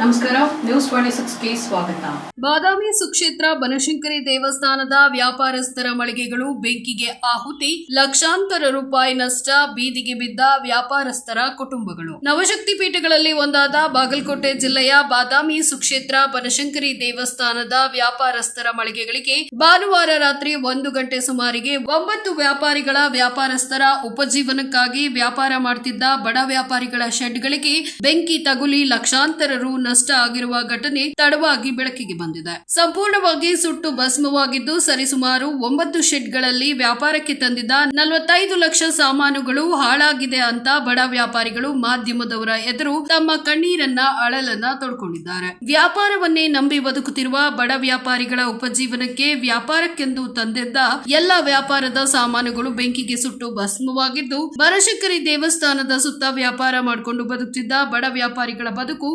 ನಮಸ್ಕಾರ, news twenty ಸ್ವಾಗತ. ಬಾದಾಮಿ ಸುಕ್ಷೇತ್ರ ಬನಶಂಕರಿ ದೇವಸ್ಥಾನದ ವ್ಯಾಪಾರಸ್ಥರ ಮಳಿಗೆಗಳು ಬೆಂಕಿಗೆ ಆಹುತಿ, ಲಕ್ಷಾಂತರ ರೂಪಾಯಿ ನಷ್ಟ, ಬೀದಿಗೆ ಬಿದ್ದ ವ್ಯಾಪಾರಸ್ಥರ ಕುಟುಂಬಗಳು. ನವಶಕ್ತಿ ಪೀಠಗಳಲ್ಲಿ ಒಂದಾದ ಬಾಗಲಕೋಟೆ ಜಿಲ್ಲೆಯ ಬಾದಾಮಿ ಸುಕ್ಷೇತ್ರ ಬನಶಂಕರಿ ದೇವಸ್ಥಾನದ ವ್ಯಾಪಾರಸ್ಥರ ಮಳಿಗೆಗಳಿಗೆ ಭಾನುವಾರ ರಾತ್ರಿ ಒಂದು ಗಂಟೆ ಸುಮಾರಿಗೆ ಒಂಬತ್ತು ವ್ಯಾಪಾರಿಗಳ ವ್ಯಾಪಾರಸ್ಥರ ಉಪಜೀವನಕ್ಕಾಗಿ ವ್ಯಾಪಾರ ಮಾಡುತ್ತಿದ್ದ ಬಡ ವ್ಯಾಪಾರಿಗಳ ಶೆಡ್ಗಳಿಗೆ ಬೆಂಕಿ ತಗುಲಿ ಲಕ್ಷಾಂತರ ರು ನಷ್ಟ ಆಗಿರುವ ಘಟನೆ ತಡವಾಗಿ ಬೆಳಕಿಗೆ ಬಂದಿದೆ. ಸಂಪೂರ್ಣವಾಗಿ ಸುಟ್ಟು ಭಸ್ಮವಾಗಿದ್ದು ಸರಿಸುಮಾರು ಒಂಬತ್ತು ಶೆಡ್ಗಳಲ್ಲಿ ವ್ಯಾಪಾರಕ್ಕೆ ತಂದಿದ್ದ ನಲವತ್ತೈದು ಲಕ್ಷ ಸಾಮಾನುಗಳು ಹಾಳಾಗಿದೆ ಅಂತ ಬಡ ವ್ಯಾಪಾರಿಗಳು ಮಾಧ್ಯಮದವರ ಎದುರು ತಮ್ಮ ಕಣ್ಣೀರನ್ನ ಅಳಲನ್ನ ತೊಡ್ಕೊಂಡಿದ್ದಾರೆ. ವ್ಯಾಪಾರವನ್ನೇ ನಂಬಿ ಬದುಕುತ್ತಿರುವ ಬಡ ವ್ಯಾಪಾರಿಗಳ ಉಪಜೀವನಕ್ಕೆ ವ್ಯಾಪಾರಕ್ಕೆಂದು ತಂದಿದ್ದ ಎಲ್ಲ ವ್ಯಾಪಾರದ ಸಾಮಾನುಗಳು ಬೆಂಕಿಗೆ ಸುಟ್ಟು ಭಸ್ಮವಾಗಿದ್ದು ಬನಶಂಕರಿ ದೇವಸ್ಥಾನದ ಸುತ್ತ ವ್ಯಾಪಾರ ಮಾಡಿಕೊಂಡು ಬದುಕುತ್ತಿದ್ದ ಬಡ ವ್ಯಾಪಾರಿಗಳ ಬದುಕು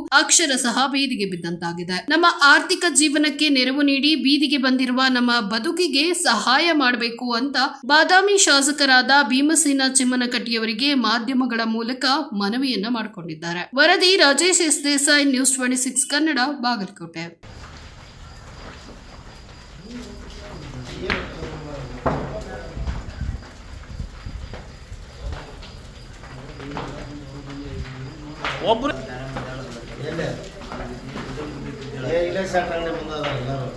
ಅಕ್ಷರಶಃ ಬೀದಿಗೆ ಬಿದ್ದಂತಾಗಿದೆ. ನಮ್ಮ ಆರ್ಥಿಕ ಜೀವನಕ್ಕೆ ನೆರವು ನೀಡಿ ಬೀದಿಗೆ ಬಂದಿರುವ ನಮ್ಮ ಬದುಕಿಗೆ ಸಹಾಯ ಮಾಡಬೇಕು ಅಂತ ಬಾದಾಮಿ ಶಾಸಕರಾದ ಭೀಮಸೇನ ಚಿಮ್ಮನಕಟ್ಟಿಯವರಿಗೆ ಮಾಧ್ಯಮಗಳ ಮೂಲಕ ಮನವಿಯನ್ನ ಮಾಡಿಕೊಂಡಿದ್ದಾರೆ. ವರದಿ Rajesh S Desai, news twenty six Kannada, Bagalkote. ಒಬ್ರು ಎಲ್ಲಿ? ಏ ಇಲ್ಲೇ ಸಾಟ್ ಅಂಗಡಿ ಮುಂದೆ ಅದಾರ ಎಲ್ಲಾರು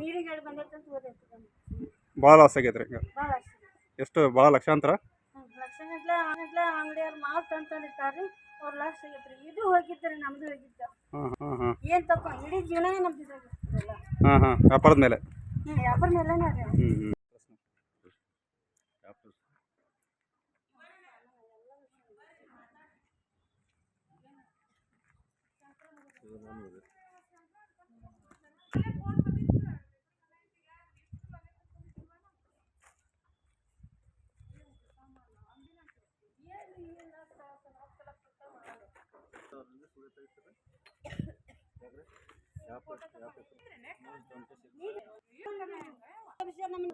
ನೀರಿಗೆ ಹೋದೈತಿ ಭಾಳ ಲಾಸ್ ಆಗೈತೆ ರೀ ಭಾಳ ಎಷ್ಟು ಭಾಳ ಲಕ್ಷಾಂತರ? ಲಕ್ಷ ಅಂಗಡಿಯವ್ರು ಗಟ್ಲೆ ಅಂಗಡಿಯವ್ರು ಮಾಲ್ ಅವ್ರು ಲಾಸ್ ಲಕ್ಷ ರೀ. ಇದು ಹೋಗಿದ್ರಿ ನಮ್ದು ಹೋಗಿದ್ದ ಏನು ತಪ್ಪ? ಇಡೀ ಜೀವನ ನಮ್ದು ಇದಾಗಿರ್ತದಲ್ಲ ಹಾಂ ಹಾಂ. ವ್ಯಾಪಾರದ ಮೇಲೆ. ಹ್ಞೂ ವ್ಯಾಪಾರ ಮೇಲೆನೇ ಅದೇ. ಹ್ಞೂ ಹ್ಞೂ ವಿಷಯ ನಮ್ದು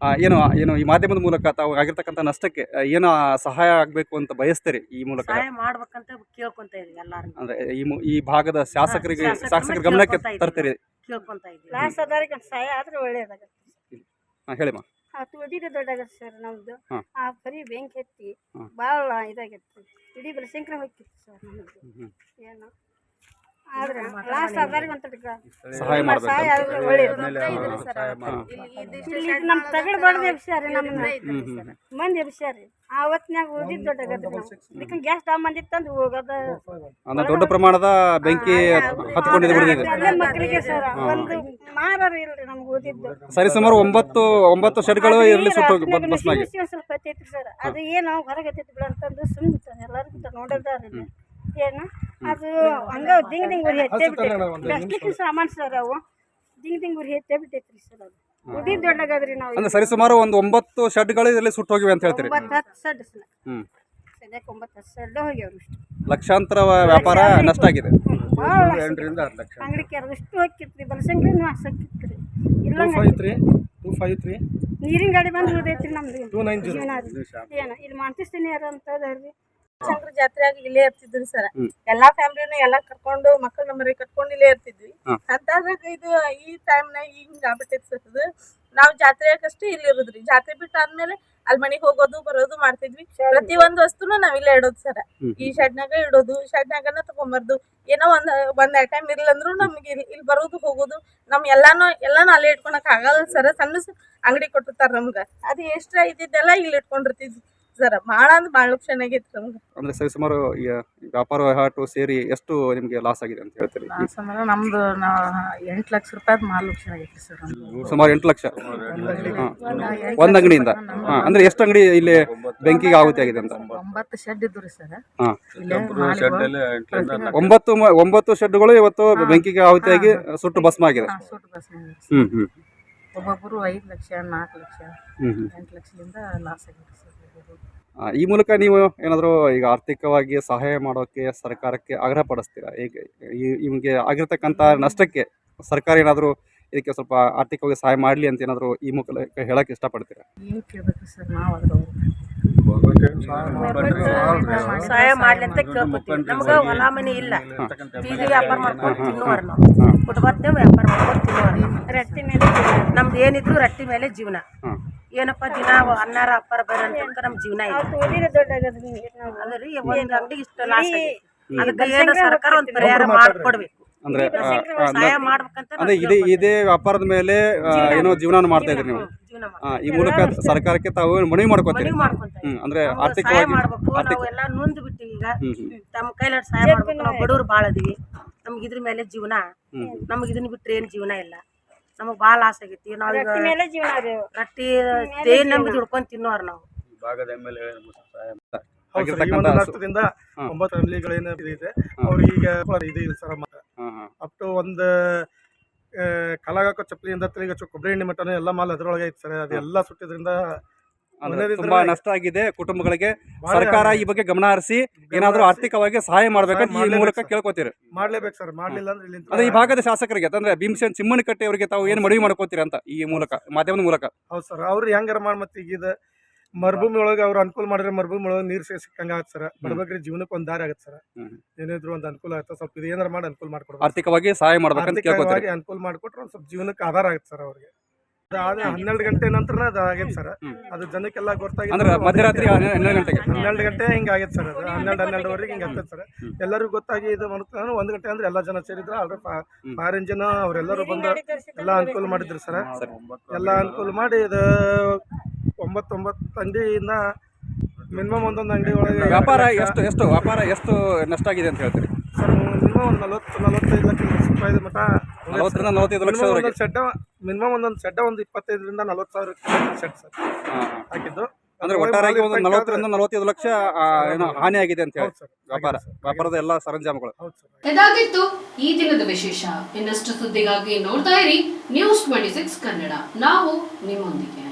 ಏನ್ ಏನು ಏನು ಈ ಮಾಧ್ಯಮದ ಮೂಲಕ ತಾವು ಆಗಿರ್ತಕ್ಕಂಥ ನಷ್ಟಕ್ಕೆ ಏನೋ ಸಹಾಯ ಆಗಬೇಕು ಅಂತ ಬಯಸ್ತೀರಿ ಈ ಮೂಲಕ? ಸಹಾಯ ಮಾಡ್ಬೇಕಂತ ಕೇಳ್ಕೊಂತ ಇದೀವಿ ಎಲ್ಲಾರು ಅಂದ್ರೆ ಈ ಮು- ಈ ಭಾಗದ ಶಾಸಕರಿಗೆ ಶಾಸಕರ ಗಮನಕ್ಕೆ ಕೇಳ್ಕೊತಾ ಇದ್ದೀವಿ. ತರ್ತೀರಿ? ಕೇಳ್ಕೊಂತ ಇದೀವಿ. ಸಹಾಯ ಆದ್ರೆ ಒಳ್ಳೇದಾಗ ಹಾಂ ಹೇಳಿಮ್ಮ ಆ ತುಳಿದಿದೆ ದೊಡ್ಡಾಗತ್ತೆ ಸರ್ ನಮ್ದು. ಹಾ. ಆ ಬರೀ ಬೆಂಕಿ ಹತ್ತಿ ಬಹಳ ಭಾಳ ಇದಾಗೈತಿ. ಇಡೀ ಬಲಶಂಕರ ಹೋಗಿತ್ತು ಸರ್ ನಮ್ದು. ಹ್ಮ್. ಏನು? ಆದ್ರೆ ಲಾಸ್ಟ್ ಒಂದ್ ಸಹಾಯ ಮಾಡ್ಬೇಕು ಸಹಾಯ ಆದ್ರೆ ಒಳ್ಳೇದು. ಹಾಂ ಇಲ್ಲಿ ನಮ್ ತಗಡ್ ಬಡ್ದು ಎಬ್ಸ್ಯಾರಿ ನಮ್ಮನ್ನ ಮಂದಿ ಎಬ್ಸ್ಯಾರಿ. ಆ ಹೊತ್ನ್ಯಾಗ ಉಳಿದಿದ್ದು ದೊಡ್ಡಾಗತ್ತೆ ನಾವು. ಗ್ಯಾಸ್ ಡಾಮ್ ಮಂದಿ ತಂದು ಹೋಗೋದ. ಅಂದ್ರೆ ದೊಡ್ಡ ಪ್ರಮಾಣದ ಬೆಂಕಿ ಹತ್ಕೊಂಡಿದೆ ಬಿಡಿದೆ ಅಲ್ಲೇ ಮಕ್ಕಳಿಗೆ ಸರ್ ಒಂದು ಮಾರಾರ ಇಲ್ರಿ ನಮ್ಗೆ ಓದಿದ್ದು ಸರಿ ಸುಮಾರು ಒಂಬತ್ತು ಒಂಬತ್ತು ಶೆಡ್ಗಳು ಇರಲಿ ಸುಟ್ಟು ಬಸ್ನಾಗಿ ಸ್ವಲ್ಪ ಹತ್ತೈತ್ರಿ ಸರ್. ಅದು ಏನು ಹೊರಗೆ ಹತ್ತೈತಿ ಬಿಡ ಅಂತಂದು ಸುಮ್ಮನೆ ಎಲ್ಲರಿಗೂ ನೋಡಿದಾರ ಏನು? ಅದು ಹಂಗ ದಿಂಗ್ ದಿಂಗ್ ಉರಿ ಹತ್ತೇ ಬಿಟ್ಟೈತಿ ಸಾಮಾನು ಸರ್ ಅವು. ದಿಂಗ್ ದಿಂಗ್ ಉರಿ ಹತ್ತೇ ಬಿಟ್ಟೈತ್ರಿ ಸರ್ ಅದು. ಉಡಿ ದೊಡ್ಡಗಾದ್ರಿ ನಾವು ಅಂದ್ರೆ ಸರಿ ಸುಮಾರು ಒಂದು ಒಂಬತ್ತು ಶೆಡ್ಗಳು ಇದರಲ್ಲಿ ಸುಟ್ಟು ಹೋಗಿವೆ ಅಂತ ಹೇಳ್ತೀರಿ? ಒಂಬತ್ತು ಹತ್ತು ಸಡ್ ಸರ್. ಹ್ಮ್. ಸದ್ಯಕ್ಕೆ ಒಂಬತ್ತು ಹತ್ತು ಸಡ್ ಹೋಗ್ಯಾವ್ರಿ ಇಷ್ಟು ಲಕ್ಷಾಂತರ ವ್ಯಾಪಾರ ನಷ್ಟ ಆಗಿದೆ. ಭಾಳ ಅಂಗಡಿ ಕೆರದು ಇಷ್ಟು ಹೋಗಿತ್ರಿ ಬಲಸಂಗ್ರಿ ಹಾಕಿತ್ರಿ ಇಲ್ಲ ಟೂ ಫೈವ್ ತ್ರೀ ನೀರಿನ ಗಾಡಿ ಬಂದು ಉಳ್ದೈತ್ರಿ ನಮ್ದು. ಜೀವನ ರೀ. ಏನ ಇಲ್ಲಿ ಮಾಡ್ತಿಸ್ತೀನಿ ಯಾರು ಅಂತ ಅದಾರ್ರಿ. ಶಂಕರ ಜಾತ್ರೆಯಾಗ ಇಲ್ಲೇ ಇರ್ತಿದ್ರಿ ಸರ್. ಎಲ್ಲಾ ಫ್ಯಾಮಿಲಿನು ಎಲ್ಲಾ ಕರ್ಕೊಂಡು ಮಕ್ಕಳ ಮರಿ ಕಟ್ಕೊಂಡು ಇಲ್ಲೇ ಇರ್ತಿದ್ವಿ. ಅಂತಾದಾಗ ಇದು ಈ ಟೈಮ್ನಾಗ ಹಿಂಗ ಆಗ್ಬಿಟ್ಟೈತಿ ಸರ್ ಅಷ್ಟೇ ಜಾತ್ರೆಯಾಗಷ್ಟೇ ಇಲ್ಲಿ ಇರುದ್ರಿ ಜಾತ್ರೆ ಬಿಟ್ಟು ಆದ್ಮೇಲೆ ಅಲ್ಲಿ ಮನೆಗೆ ಹೋಗೋದು ಬರೋದು ಮಾಡ್ತಿದ್ವಿ. ಪ್ರತಿ ಒಂದ್ ವಸ್ತುನು ನಾವ್ ಇಲ್ಲೇ ಇಡೋದು ಸರ್. ಈ ಶೆಡ್ನಾಗ ಇಡೋದು ಶೆಡ್ನಾಗನ ತಗೊಂಬರ್ದು. ಏನೋ ಒಂದ್ ಒಂದ್ ಐಟಮ್ ಇರ್ಲಂದ್ರು ನಮ್ಗೆ ಇಲ್ಲಿ ಇಲ್ಲಿ ಬರೋದು ಹೋಗೋದು. ನಮ್ ಎಲ್ಲಾನು ಎಲ್ಲಾನು ಅಲ್ಲೇ ಇಟ್ಕೊಳಕ್ ಆಗಲ್ಲ ಸರ್. ಸಣ್ಣ ಅಂಗಡಿ ಕೊಟ್ಟಿರ್ತಾರ ನಮ್ಗ. ಅದು ಎಷ್ಟ್ರ ಇದ್ದಿದ್ದೆಲ್ಲ ಇಲ್ಲಿ ಇಟ್ಕೊಂಡಿರ್ತಿದ್ವಿ. ಸರ್ ಭಾಳ ಅಂದ್ರೆ ಭಾಳ ಆಗೈತಿ ನಮ್ಗ ಅಂದ್ರೆ ಸರಿ ಸುಮಾರು ಈ ವ್ಯಾಪಾರ ವಹಿವಾಟು ಸೇರಿ ಎಷ್ಟು ನಿಮಗೆ ಲಾಸ್ ಆಗಿದೆ ಅಂತ ಹೇಳ್ತೀರಿ? ಲಾಸ್ ಅಂದ್ರೆ ನಮ್ದು ಎಂಟು ಲಕ್ಷ ರೂಪಾಯಿ ಮಾಲ್ ಆಗೈತಿ ಸರ್ ಸುಮಾರು ಎಂಟು ಲಕ್ಷ. ಹಾಂ ಒಂದು ಅಂಗಡಿಯಿಂದ. ಹಾಂ ಅಂದ್ರೆ ಎಷ್ಟು ಅಂಗಡಿ ಇಲ್ಲಿ ಬೆಂಕಿಗೆ ಆಹುತಿ ಆಗಿದೆ ಅಂತ? ಒಂಬತ್ತು ಶೆಡ್ ಇದ್ದು ರೀ ಸರ್. ಹಾಂ. ಇಲ್ಲೇ ಮಾಲಿಗಳು. ಒಂಬತ್ತು ಮ- ಒಂಬತ್ತು ಶೆಡ್ಗಳು ಇವತ್ತು ಬೆಂಕಿಗೆ ಆಹುತಿಯಾಗಿ ಸುಟ್ಟು ಭಸ್ಮ ಆಗಿದೆ. ಸುಟ್ಟು ಬಸ್ ಹ್ಮ್ ಹ್ಮ್. ಒಬ್ಬೊಬ್ಬರು ಐದು ಲಕ್ಷ ನಾಲ್ಕು ಲಕ್ಷ ಹ್ಮ್ ಹ್ಮ್. ಎಂಟು ಲಕ್ಷದಿಂದ ಲಾಸ್ ಆಗಿದೆ ಸರ್. ಈ ಮೂಲಕ ನೀವು ಏನಾದರೂ ಈಗ ಆರ್ಥಿಕವಾಗಿ ಸಹಾಯ ಮಾಡೋಕ್ಕೆ ಸರ್ಕಾರಕ್ಕೆ ಆಗ್ರಹ ಪಡಿಸ್ತೀರಾ? ಈಗ ಈ- ನಿಮಗೆ ಆಗಿರ್ತಕ್ಕಂಥ ನಷ್ಟಕ್ಕೆ ಸರ್ಕಾರ ಏನಾದರೂ ಇದಕ್ಕೆ ಸ್ವಲ್ಪ ಆರ್ಥಿಕವಾಗಿ ಸಹಾಯ ಮಾಡಲಿ ಅಂತ ಏನಾದರೂ ಈ ಮೂಲಕ ಹೇಳಕ್ಕೆ ಇಷ್ಟಪಡ್ತೀರಾ? ಏನ್ ಕೇಳ್ಬೇಕು ಸರ್ ನಾವು ಅದ್ರ ಸಹಾಯ ಮಾಡ್ಲಿ ಅಂತ ಕೇಳ್ಕೊತೀವಿ. ನಮ್ಗೆ ಹೊಲ ಮನೆ ಇಲ್ಲ. ಬೀದಿ ವ್ಯಾಪಾರ ಮಾಡ್ಕೊಂಡು ತಿನ್ನುವಾರ ನಾವು. ವ್ಯಾಪಾರ ಮಾಡ್ಕೊಂಡು ತಿನ್ನುವಾರ ರಟ್ಟಿ ಮೇಲೆ ನಮ್ದು ಏನಿದ್ರು ರಟ್ಟಿ ಮೇಲೆ ಜೀವನ. ಏನಪ್ಪ ದಿನ ಅನ್ನಾರ ಅಪ್ಪಾರ ಬರ ಅಂತ ನಮ್ ಜೀವನ ಅದ್ರಿ ಒಂದ್ ಅಂಗಡಿಗೆ ಇಷ್ಟ ಲಾಸ್ ಅದಕ್ಕೆ ಏನೋ ಸರ್ಕಾರ ಒಂದು ಪರಿಹಾರ ಮಾಡ್ಕೊಡ್ಬೇಕು. ಅಂದ್ರೆ ಸಹಾಯ ಮಾಡ್ಬೇಕಂತ ಅಂದರೆ ಇದೇ ಇದೇ ವ್ಯಾಪಾರದ ಮೇಲೆ ಏನೋ ಜೀವನ ಮಾಡ್ತಾ ಇದ್ರಿ ನೀವು. ಈ ಮೂಲಕ ಸರ್ಕಾರಕ್ಕೆ ತಾವು ಮನವಿ ಮಾಡ್ಕೋತೀರಿ? ಅಂದ್ರೆ ಸಹಾಯ ಆರ್ಥಿಕವಾಗಿ ಎಲ್ಲಾ ನೊಂದ್ ಬಿಟ್ಟಿವಿ ಈಗ. ತಮ್ಮ ಕೈಲ ಸಹಾಯ ಮಾಡ್ಬೇಕು. ನಾವು ಬಡವ್ರು ಭಾಳ ಅದೀವಿ ನಮ್ಗೆ ಇದ್ರ ಮೇಲೆ ಜೀವನ. ನಮ್ಗೆ ಇದನ್ನ ಬಿಟ್ರೆ ಏನ್ ಜೀವನ ಇಲ್ಲ. ನಮಗ್ ಭಾಳ ಆಸೆ ಆಗೈತಿ. ನಾವೀಗ ರಟ್ಟಿ ಮೇಲೆ ಜೀವನ ರೀ ರೊಟ್ಟಿ ನಂಬಿ ದುಡ್ಕೊಂಡ್ ತಿನ್ನೋರ್ ನಾವು. ಆಗಿರ್ತಕ್ಕಂಥ ನಷ್ಟದಿಂದ ಹಾ. ಒಂಬತ್ತು ಫ್ಯಾಮಿಲಿಗಳೇನು ಇದೆ ಅವ್ರಿಗೆ ಈಗ ಇದು ಇಲ್ಲ ಸರ್ ಮತ್ತೆ. ಹಾಂ ಹಾಂ. ಅಪ್ ಟು ಒಂದು ಚಪ್ಪಲಿಯಿಂದ ಚು- ಕೊಬ್ಬರಿ ಎಣ್ಣೆ ಮಟ್ಟನು ಎಲ್ಲ ಮಾಲ್ ಅದ್ರೊಳಗೆ ಐತೆ ಸರ್ ಅದೆಲ್ಲ ಸುಟ್ಟಿದ್ರಿಂದ ತುಂಬಾ ನಷ್ಟ ಆಗಿದೆ ಕುಟುಂಬಗಳಿಗೆ. ಸರ್ಕಾರ ಈ ಬಗ್ಗೆ ಗಮನ ಹರಿಸಿ ಏನಾದರೂ ಆರ್ಥಿಕವಾಗಿ ಸಹಾಯ ಮಾಡ್ಬೇಕಂತ ಈ ಮೂಲಕ. ಕೇಳ್ಕೊತೀರಿ. ಮಾಡ್ಲೇಬೇಕು ಸರ್ ಮಾಡ್ಲಿಲ್ಲ ಅಂದ್ರೆ ಈ ಭಾಗದ ಶಾಸಕರಿಗೆ ಅಂದ್ರೆ ಭೀಮಸೇನ್ ಚಿಮ್ಮನಕಟ್ಟೆ ಅವರಿಗೆ ತಾವು ಏನು ಮನವಿ ಮಾಡ್ಕೋತೀರಿ ಅಂತ ಈ ಮೂಲಕ ಮಾಧ್ಯಮದ ಮೂಲಕ? ಹೌದು ಸರ್ ಅವ್ರು ಹೆಂಗಾರ ಮಾಡಿ ಮತ್ತೆ ಈಗ ಮರುಭೂಮಿ ಒಳಗೆ ಅವ್ರು ಅನುಕೂಲ ಮಾಡಿದ್ರೆ ಮರುಭೂಮಿ ಒಳಗೆ ನೀರು ಸಿಕ್ಕಂಗ ಆಗತ್ತೆ ಸರ್. ಬಡಬೇಕ್ರಿ ಜೀವನಕ್ಕೆ ಒಂದು ದಾರಿ ಆಗತ್ತೆ ಸರ್. ಏನಿದ್ರು ಒಂದು ಅನುಕೂಲ ಆಗುತ್ತೆ ಸ್ವಲ್ಪ ಇದು ಏನಾರ ಮಾಡಿ ಅನುಕೂಲ ಮಾಡ್ಕೊಡ್ಬೇಕು. ಆರ್ಥಿಕವಾಗಿ ಸಹಾಯ ಮಾಡ್ಬೇಕಂತ ಕೇಳ್ಕೊತೀರಿ. ಅನುಕೂಲ ಮಾಡಿಕೊಟ್ರೆ ಒಂದು ಸ್ವಲ್ಪ ಜೀವನಕ್ಕೆ ಆಧಾರ ಆಗುತ್ತೆ ಸರ್ ಅವ್ರಿಗೆ. ಹನ್ನೆರಡು ಗಂಟೆ ನಂತರ ಅದು ಆಗೈತೆ ಸರ್. ಅದು ಜನಕ್ಕೆಲ್ಲ ಗೊತ್ತಾಗಿ ಅಂದ್ರೆ ಮಧ್ಯರಾತ್ರಿ ಹನ್ನೆ- ಹನ್ನೆರಡು ಗಂಟೆಗೆ. ಹನ್ನೆರಡು ಗಂಟೆ ಹಿಂಗೆ ಆಗೈತೆ ಸರ್ ಅದು. ಹನ್ನೆರಡು ಹನ್ನೆರಡುವರೆಗೆ ಹಿಂಗೆ ಆಗ್ತದೆ ಸರ್. ಎಲ್ಲರಿಗೂ ಗೊತ್ತಾಗಿ ಇದು ಮಾಡ್ತಾರೆ. ಒಂದು ಗಂಟೆ ಅಂದ್ರೆ ಎಲ್ಲ ಜನ ಸೇರಿದ್ರು. ಆಲ್ರೆಡಿ ಫೈರ್ ಜನ ಅವರೆಲ್ಲರೂ ಬಂದು ಎಲ್ಲ ಅನುಕೂಲ ಮಾಡಿದ್ರು ಸರ್. ಎಲ್ಲ ಅನುಕೂಲ ಮಾಡಿ ಇದು ಒಂಬತ್ತು ಒಂಬತ್ತು ಅಂಗಡಿಯಿಂದ ಮಿನಿಮಮ್ ಒಂದೊಂದು ಅಂಗಡಿ ಒಳಗೆ ವ್ಯಾಪಾರ ಎಷ್ಟು ಎಷ್ಟು ವ್ಯಾಪಾರ ಎಷ್ಟು ನಷ್ಟ ಆಗಿದೆ ಅಂತ ಹೇಳ್ತೀರಿ? ಸರ್ ಮಿನಿಮಮ್ ಒಂದು ನಲವತ್ತು ನಲವತ್ತೈದು ಲಕ್ಷ ರೂಪಾಯಿ ಮಟ್ಟ ನಲವತ್ತರಿಂದ ನಲವತ್ತೈದು ಲಕ್ಷದವರೆಗೆ ಸೆಡ್ಡ ಮಿನಿಮಮ್ ಒಂದೊಂದು ಶೆಡ್ ಒಂದು ಇಪ್ಪತ್ತೈದರಿಂದ ನಲವತ್ತು ಸಾವಿರ ಶೆಡ್ ಸರ್ ಹಾಕಿದ್ದು. ಅಂದ್ರೆ ಒಟ್ಟಾರೆಯಾಗಿ ಒಂದು ನಲವತ್ತರಿಂದ ನಲವತ್ತೈದು ಲಕ್ಷ ಏನು ಹಾನಿ ಆಗಿದೆ ಅಂತ ಹೇಳಿ. ಸರ್ ವ್ಯಾಪಾರ ವ್ಯಾಪಾರದ ಎಲ್ಲ ಸರಂಜಾಮಗಳು. ಹೌದು ಸರ್ ಇದಾಗಿತ್ತು ಈ ದಿನದ ವಿಶೇಷ. ಇನ್ನಷ್ಟು ಸುದ್ದಿಗಾಗಿ ನೋಡ್ತಾ ಇರಿ. News twenty six Kannada. ನಾವು ನಿಮ್ಮೊಂದಿಗೆ.